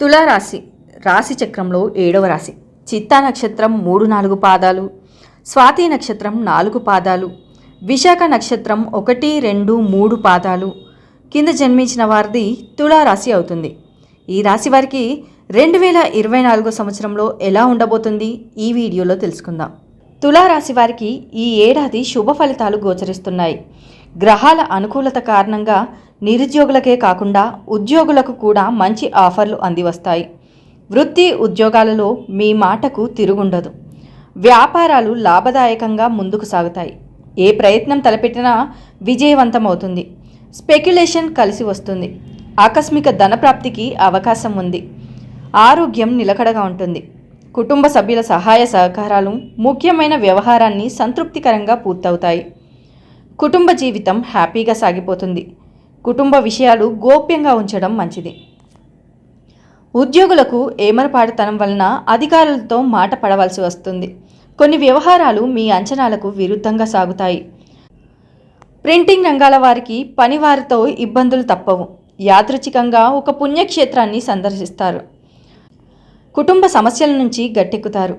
తులారాశి రాశి చక్రంలో ఏడవ రాశి. చిత్తా నక్షత్రం మూడు నాలుగు పాదాలు స్వాతి నక్షత్రం నాలుగు పాదాలు విశాఖ నక్షత్రం ఒకటి రెండు మూడు పాదాలు. కింద జన్మించిన వారిది తులారాశి అవుతుంది. ఈ రాశి వారికి రెండు వేల ఇరవై నాలుగో సంవత్సరంలో ఎలా ఉండబోతుంది? ఈ వీడియోలో తెలుసుకుందాం. తులారాశి వారికి ఈ ఏడాది శుభ ఫలితాలు గోచరిస్తున్నాయి. గ్రహాల అనుకూలత కారణంగా నిరుద్యోగులకే కాకుండా ఉద్యోగులకు కూడా మంచి ఆఫర్లు అందివస్తాయి. వృత్తి ఉద్యోగాలలో మీ మాటకు తిరుగుండదు. వ్యాపారాలు లాభదాయకంగా ముందుకు సాగుతాయి. ఏ ప్రయత్నం తలపెట్టినా విజయవంతమవుతుంది. స్పెక్యులేషన్ కలిసి వస్తుంది. ఆకస్మిక ధనప్రాప్తికి అవకాశం ఉంది. ఆరోగ్యం నిలకడగా ఉంటుంది. కుటుంబ సభ్యుల సహాయ సహకారాలు ముఖ్యమైన వ్యవహారాన్ని సంతృప్తికరంగా పూర్తవుతాయి. కుటుంబ జీవితం హ్యాపీగా సాగిపోతుంది. కుటుంబ విషయాలు గోప్యంగా ఉంచడం మంచిది. ఉద్యోగులకు ఏమరపాటుతనం వలన అధికారులతో మాట పడవలసి వస్తుంది. కొన్ని వ్యవహారాలు మీ అంచనాలకు విరుద్ధంగా సాగుతాయి. ప్రింటింగ్ రంగాల వారికి పనివారితో ఇబ్బందులు తప్పవు. యాదృచ్ఛికంగా ఒక పుణ్యక్షేత్రాన్ని సందర్శిస్తారు. కుటుంబ సమస్యల నుంచి గట్టెక్కుతారు.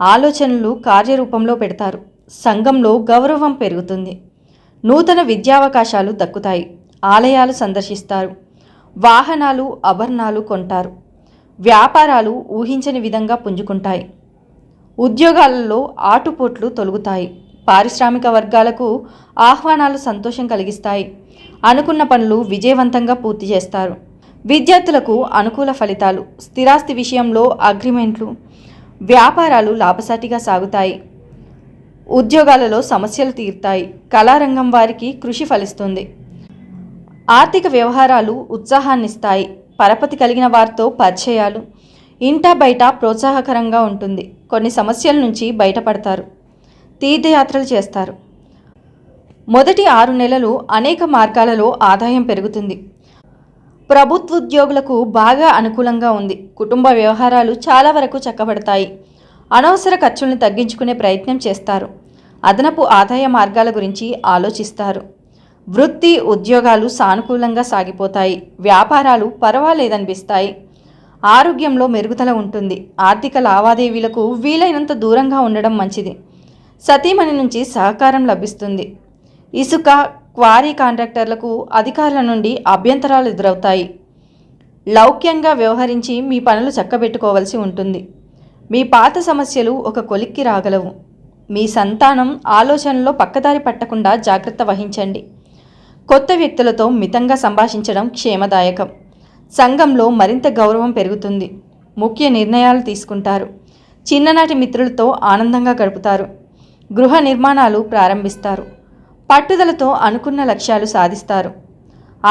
ఆలోచనలు కార్యరూపంలో పెడతారు. సంఘంలో గౌరవం పెరుగుతుంది. నూతన విద్యావకాశాలు దక్కుతాయి. ఆలయాలు సందర్శిస్తారు. వాహనాలు ఆభరణాలు కొంటారు. వ్యాపారాలు ఊహించని విధంగా పుంజుకుంటాయి. ఉద్యోగాలలో ఆటుపోట్లు తొలుగుతాయి. పారిశ్రామిక వర్గాలకు ఆహ్వానాలు సంతోషం కలిగిస్తాయి. అనుకున్న పనులు విజయవంతంగా పూర్తి చేస్తారు. విద్యార్థులకు అనుకూల ఫలితాలు స్థిరాస్తి విషయంలో అగ్రిమెంట్లు వ్యాపారాలు లాభసాటిగా సాగుతాయి. ఉద్యోగాలలో సమస్యలు తీరుతాయి. కళారంగం వారికి కృషి ఫలిస్తుంది. ఆర్థిక వ్యవహారాలు ఉత్సాహాన్నిస్తాయి. పరపతి కలిగిన వారితో పరిచయాలు ఇంటా బయట ప్రోత్సాహకరంగా ఉంటుంది. కొన్ని సమస్యల నుంచి బయటపడతారు. తీర్థయాత్రలు చేస్తారు. మొదటి ఆరు నెలలు అనేక మార్గాలలో ఆదాయం పెరుగుతుంది. ప్రభుత్వ ఉద్యోగులకు బాగా అనుకూలంగా ఉంది. కుటుంబ వ్యవహారాలు చాలా వరకు చక్కబడతాయి. అనవసర ఖర్చుల్ని తగ్గించుకునే ప్రయత్నం చేస్తారు. అదనపు ఆదాయ మార్గాల గురించి ఆలోచిస్తారు. వృత్తి ఉద్యోగాలు సానుకూలంగా సాగిపోతాయి. వ్యాపారాలు పర్వాలేదనిపిస్తాయి. ఆరోగ్యంలో మెరుగుదల ఉంటుంది. ఆర్థిక లావాదేవీలకు వీలైనంత దూరంగా ఉండడం మంచిది. సతీమణి నుంచి సహకారం లభిస్తుంది. ఇసుక క్వారీ కాంట్రాక్టర్లకు అధికారుల నుండి అభ్యంతరాలు ఎదురవుతాయి. లౌక్యంగా వ్యవహరించి మీ పనులు చక్కబెట్టుకోవలసి ఉంటుంది. మీ పాత సమస్యలు ఒక కొలిక్కి రాగలవు. మీ సంతానం ఆలోచనలో పక్కదారి పట్టకుండా జాగ్రత్త వహించండి. కొత్త వ్యక్తులతో మితంగా సంభాషించడం క్షేమదాయకం. సంఘంలో మరింత గౌరవం పెరుగుతుంది. ముఖ్య నిర్ణయాలు తీసుకుంటారు. చిన్ననాటి మిత్రులతో ఆనందంగా గడుపుతారు. గృహ నిర్మాణాలు ప్రారంభిస్తారు. పట్టుదలతో అనుకున్న లక్ష్యాలు సాధిస్తారు.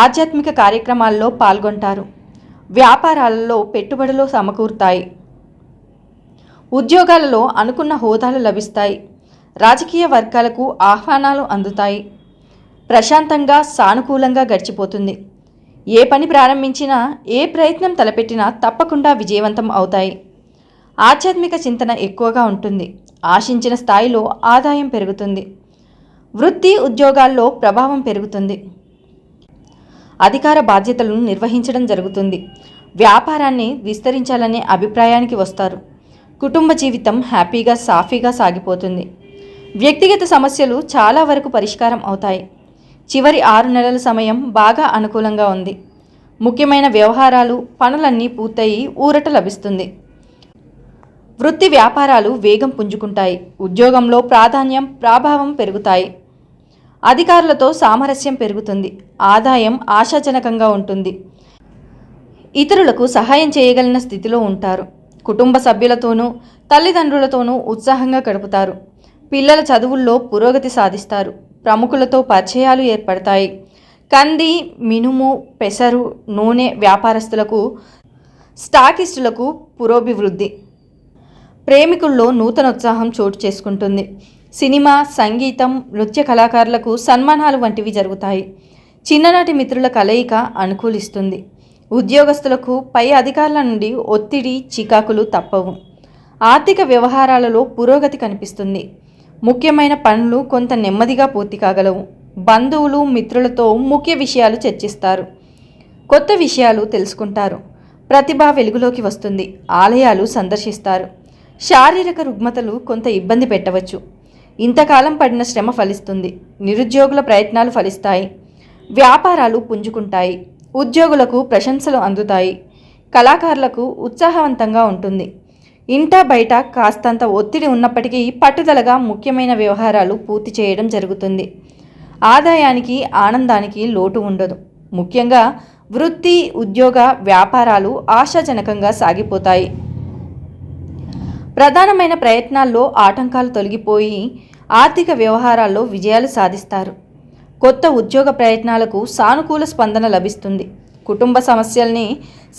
ఆధ్యాత్మిక కార్యక్రమాల్లో పాల్గొంటారు. వ్యాపారాలలో పెట్టుబడులు సమకూరుతాయి. ఉద్యోగాలలో అనుకున్న హోదాలు లభిస్తాయి. రాజకీయ వర్గాలకు ఆహ్వానాలు అందుతాయి. ప్రశాంతంగా సానుకూలంగా గడిచిపోతుంది. ఏ పని ప్రారంభించినా ఏ ప్రయత్నం తలపెట్టినా తప్పకుండా విజయవంతం అవుతాయి. ఆధ్యాత్మిక చింతన ఎక్కువగా ఉంటుంది. ఆశించిన స్థాయిలో ఆదాయం పెరుగుతుంది. వృత్తి ఉద్యోగాల్లో ప్రభావం పెరుగుతుంది. అధికార బాధ్యతలను నిర్వహించడం జరుగుతుంది. వ్యాపారాన్ని విస్తరించాలనే అభిప్రాయానికి వస్తారు. కుటుంబ జీవితం హ్యాపీగా సాఫీగా సాగిపోతుంది. వ్యక్తిగత సమస్యలు చాలా వరకు పరిష్కారం అవుతాయి. చివరి ఆరు నెలల సమయం బాగా అనుకూలంగా ఉంది. ముఖ్యమైన వ్యవహారాలు పనులన్నీ పూర్తయి ఊరట లభిస్తుంది. వృత్తి వ్యాపారాలు వేగం పుంజుకుంటాయి. ఉద్యోగంలో ప్రాధాన్యం ప్రాభావం పెరుగుతాయి. అధికారులతో సామరస్యం పెరుగుతుంది. ఆదాయం ఆశాజనకంగా ఉంటుంది. ఇతరులకు సహాయం చేయగలిగిన స్థితిలో ఉంటారు. కుటుంబ సభ్యులతోనూ తల్లిదండ్రులతోనూ ఉత్సాహంగా గడుపుతారు. పిల్లల చదువుల్లో పురోగతి సాధిస్తారు. ప్రముఖులతో పరిచయాలు ఏర్పడతాయి. కంది మినుము పెసరు నూనె వ్యాపారస్తులకు స్టాకిస్టులకు పురోభివృద్ధి. ప్రేమికుల్లో నూతన ఉత్సాహం చోటు చేసుకుంటుంది. సినిమా సంగీతం నృత్య కళాకారులకు సన్మానాలు వంటివి జరుగుతాయి. చిన్ననాటి మిత్రుల కలయిక అనుకూలిస్తుంది. ఉద్యోగస్తులకు పై అధికారుల నుండి ఒత్తిడి చికాకులు తప్పవు. ఆర్థిక వ్యవహారాలలో పురోగతి కనిపిస్తుంది. ముఖ్యమైన పనులు కొంత నెమ్మదిగా పూర్తి కాగలవు. బంధువులు మిత్రులతో ముఖ్య విషయాలు చర్చిస్తారు. కొత్త విషయాలు తెలుసుకుంటారు. ప్రతిభ వెలుగులోకి వస్తుంది. ఆలయాలు సందర్శిస్తారు. శారీరక రుగ్మతలు కొంత ఇబ్బంది పెట్టవచ్చు. ఇంతకాలం పడిన శ్రమ ఫలిస్తుంది. నిరుద్యోగుల ప్రయత్నాలు ఫలిస్తాయి. వ్యాపారాలు పుంజుకుంటాయి. ఉద్యోగులకు ప్రశంసలు అందుతాయి. కళాకారులకు ఉత్సాహవంతంగా ఉంటుంది. ఇంట బయట కాస్తంత ఒత్తిడి ఉన్నప్పటికీ పట్టుదలగా ముఖ్యమైన వ్యవహారాలు పూర్తి చేయడం జరుగుతుంది. ఆదాయానికి ఆనందానికి లోటు ఉండదు. ముఖ్యంగా వృత్తి ఉద్యోగ వ్యాపారాలు ఆశాజనకంగా సాగిపోతాయి. ప్రధానమైన ప్రయత్నాల్లో ఆటంకాలు తొలగిపోయి ఆర్థిక వ్యవహారాల్లో విజయాలు సాధిస్తారు. కొత్త ఉద్యోగ ప్రయత్నాలకు సానుకూల స్పందన లభిస్తుంది. కుటుంబ సమస్యల్ని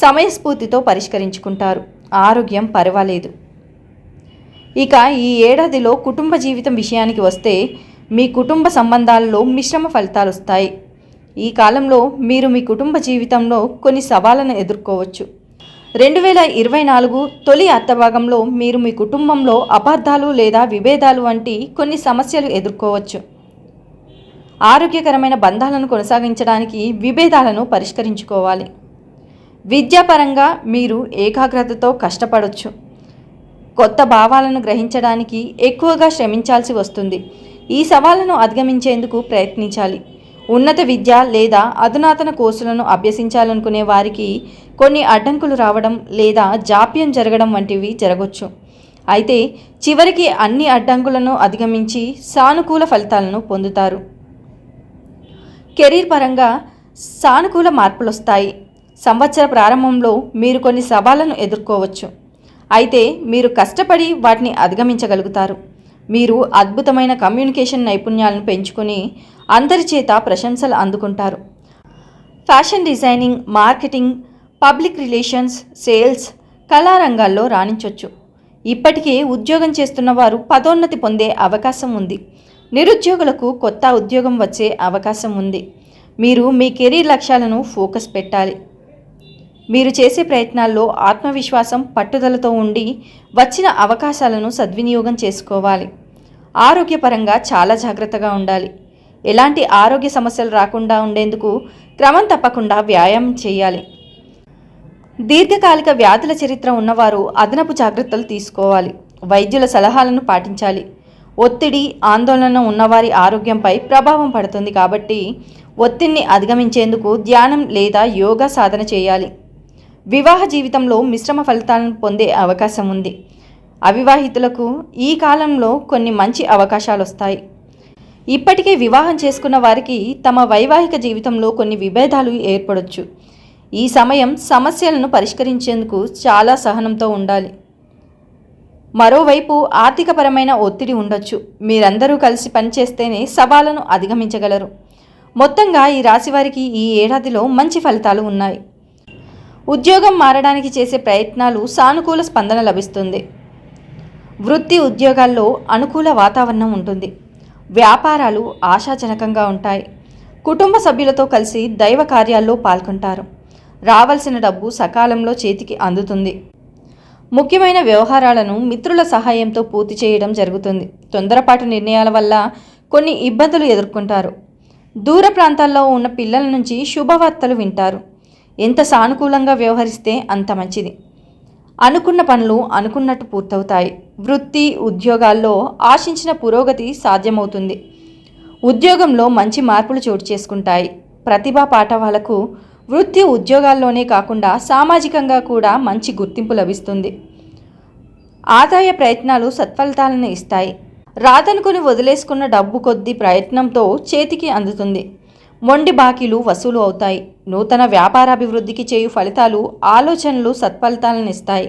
సమయస్ఫూర్తితో పరిష్కరించుకుంటారు. ఆరోగ్యం పర్వాలేదు. ఇక ఈ ఏడాదిలో కుటుంబ జీవితం విషయానికి వస్తే మీ కుటుంబ సంబంధాల్లో మిశ్రమ ఫలితాలు వస్తాయి. ఈ కాలంలో మీరు మీ కుటుంబ జీవితంలో కొన్ని సవాళ్ళను ఎదుర్కోవచ్చు. రెండు వేల ఇరవై నాలుగు తొలి అర్థభాగంలో మీరు మీ కుటుంబంలో అపార్థాలు లేదా విభేదాలు వంటి కొన్ని సమస్యలు ఎదుర్కోవచ్చు. ఆరోగ్యకరమైన బంధాలను కొనసాగించడానికి విభేదాలను పరిష్కరించుకోవాలి. విద్యాపరంగా మీరు ఏకాగ్రతతో కష్టపడవచ్చు కొత్త భావాలను గ్రహించడానికి ఎక్కువగా శ్రమించాల్సి వస్తుంది. ఈ సవాళ్ళను అధిగమించేందుకు ప్రయత్నించాలి. ఉన్నత విద్య లేదా అధునాతన కోర్సులను అభ్యసించాలనుకునే వారికి కొన్ని అడ్డంకులు రావడం లేదా జాప్యం జరగడం వంటివి జరగవచ్చు అయితే చివరికి అన్ని అడ్డంకులను అధిగమించి సానుకూల ఫలితాలను పొందుతారు. కెరీర్ పరంగా సానుకూల మార్పులు వస్తాయి సంవత్సర ప్రారంభంలో మీరు కొన్ని సవాళ్ళను ఎదుర్కోవచ్చు. అయితే మీరు కష్టపడి వాటిని అధిగమించగలుగుతారు. మీరు అద్భుతమైన కమ్యూనికేషన్ నైపుణ్యాలను పెంచుకొని అందరి చేత ప్రశంసలు అందుకుంటారు. Fashion designing marketing public relations sales కళారంగాల్లో రాణించవచ్చు ఇప్పటికే ఉద్యోగం చేస్తున్న వారు పదోన్నతి పొందే అవకాశం ఉంది. నిరుద్యోగులకు కొత్త ఉద్యోగం వచ్చే అవకాశం ఉంది. మీరు మీ కెరీర్ లక్ష్యాలను ఫోకస్ పెట్టాలి. మీరు చేసే ప్రయత్నాల్లో ఆత్మవిశ్వాసం పట్టుదలతో ఉండి వచ్చిన అవకాశాలను సద్వినియోగం చేసుకోవాలి. ఆరోగ్యపరంగా చాలా జాగ్రత్తగా ఉండాలి. ఎలాంటి ఆరోగ్య సమస్యలు రాకుండా ఉండేందుకు క్రమం తప్పకుండా వ్యాయామం చేయాలి. దీర్ఘకాలిక వ్యాధుల చరిత్ర ఉన్నవారు అదనపు జాగ్రత్తలు తీసుకోవాలి. వైద్యుల సలహాలను పాటించాలి. ఒత్తిడి ఆందోళన ఉన్నవారి ఆరోగ్యంపై ప్రభావం పడుతుంది కాబట్టి ఒత్తిడిని అధిగమించేందుకు ధ్యానం లేదా యోగా సాధన చేయాలి. వివాహ జీవితంలో మిశ్రమ ఫలితాలను పొందే అవకాశం ఉంది. అవివాహితులకు ఈ కాలంలో కొన్ని మంచి అవకాశాలు వస్తాయి. ఇప్పటికే వివాహం చేసుకున్న వారికి తమ వైవాహిక జీవితంలో కొన్ని విభేదాలు ఏర్పడవచ్చు ఈ సమయం సమస్యలను పరిష్కరించేందుకు చాలా సహనంతో ఉండాలి. మరోవైపు ఆర్థికపరమైన ఒత్తిడి ఉండొచ్చు. మీరందరూ కలిసి పనిచేస్తేనే సవాళ్ళను అధిగమించగలరు. మొత్తంగా ఈ రాశి వారికి ఈ ఏడాదిలో మంచి ఫలితాలు ఉన్నాయి. ఉద్యోగం మారడానికి చేసే ప్రయత్నాలు సానుకూల స్పందన లభిస్తుంది. వృత్తి ఉద్యోగాల్లో అనుకూల వాతావరణం ఉంటుంది. వ్యాపారాలు ఆశాజనకంగా ఉంటాయి. కుటుంబ సభ్యులతో కలిసి దైవ కార్యాల్లో పాల్గొంటారు. రావాల్సిన డబ్బు సకాలంలో చేతికి అందుతుంది. ముఖ్యమైన వ్యవహారాలను మిత్రుల సహాయంతో పూర్తి చేయడం జరుగుతుంది. తొందరపాటు నిర్ణయాల వల్ల కొన్ని ఇబ్బందులు ఎదుర్కొంటారు. దూర ప్రాంతాల్లో ఉన్న పిల్లల నుంచి శుభవార్తలు వింటారు. ఎంత సానుకూలంగా వ్యవహరిస్తే అంత మంచిది. అనుకున్న పనులు అనుకున్నట్టు పూర్తవుతాయి. వృత్తి ఉద్యోగాల్లో ఆశించిన పురోగతి సాధ్యమవుతుంది. ఉద్యోగంలో మంచి మార్పులు చోటు చేసుకుంటాయి. ప్రతిభా పాఠవాలకు వృత్తి ఉద్యోగాల్లోనే కాకుండా సామాజికంగా కూడా మంచి గుర్తింపు లభిస్తుంది. ఆదాయ ప్రయత్నాలు సత్ఫలితాలను ఇస్తాయి. రాదనుకుని వదిలేసుకున్న డబ్బు కొద్ది ప్రయత్నంతో చేతికి అందుతుంది. మొండి బాకీలు వసూలు అవుతాయి. నూతన వ్యాపారాభివృద్ధికి చేయు ఫలితాలు ఆలోచనలు సత్ఫలితాలను ఇస్తాయి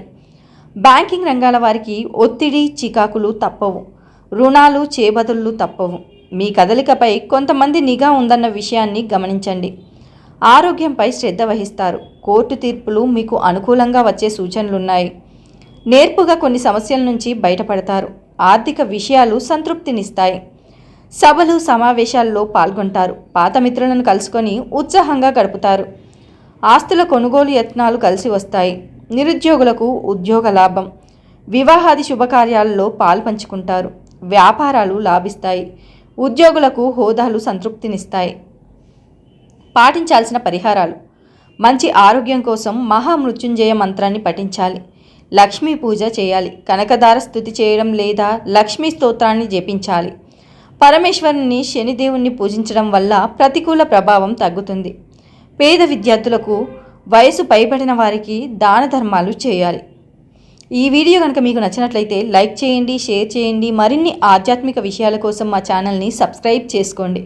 బ్యాంకింగ్ రంగాల వారికి ఒత్తిడి చికాకులు తప్పవు. రుణాలు చేబదులు తప్పవు. మీ కదలికపై కొంతమంది నిఘా ఉందన్న విషయాన్ని గమనించండి. ఆరోగ్యంపై శ్రద్ధ వహిస్తారు. కోర్టు తీర్పులు మీకు అనుకూలంగా వచ్చే సూచనలున్నాయి. నేర్పుగా కొన్ని సమస్యల నుంచి బయటపడతారు. ఆర్థిక విషయాలు సంతృప్తినిస్తాయి. సభలు సమావేశాల్లో పాల్గొంటారు. పాత మిత్రులను కలుసుకొని ఉత్సాహంగా గడుపుతారు. ఆస్తుల కొనుగోలు యత్నాలు కలిసి వస్తాయి. నిరుద్యోగులకు ఉద్యోగ లాభం. వివాహాది శుభకార్యాలలో పాల్పంచుకుంటారు వ్యాపారాలు లాభిస్తాయి. ఉద్యోగులకు హోదాలు సంతృప్తినిస్తాయి. పాటించాల్సిన పరిహారాలు. మంచి ఆరోగ్యం కోసం మహామృత్యుంజయ మంత్రాన్ని పఠించాలి. లక్ష్మీ పూజ చేయాలి. కనకదార స్థుతి చేయడం లేదా లక్ష్మీ స్తోత్రాన్ని జపించాలి. పరమేశ్వరుని శనిదేవుణ్ణి పూజించడం వల్ల ప్రతికూల ప్రభావం తగ్గుతుంది. పేద విద్యార్థులకు వయసు పైబడిన వారికి దాన ధర్మాలు చేయాలి. ఈ వీడియో కనుక మీకు నచ్చినట్లయితే లైక్ చేయండి షేర్ చేయండి మరిన్ని ఆధ్యాత్మిక విషయాల కోసం మా ఛానల్ని సబ్స్క్రైబ్ చేసుకోండి.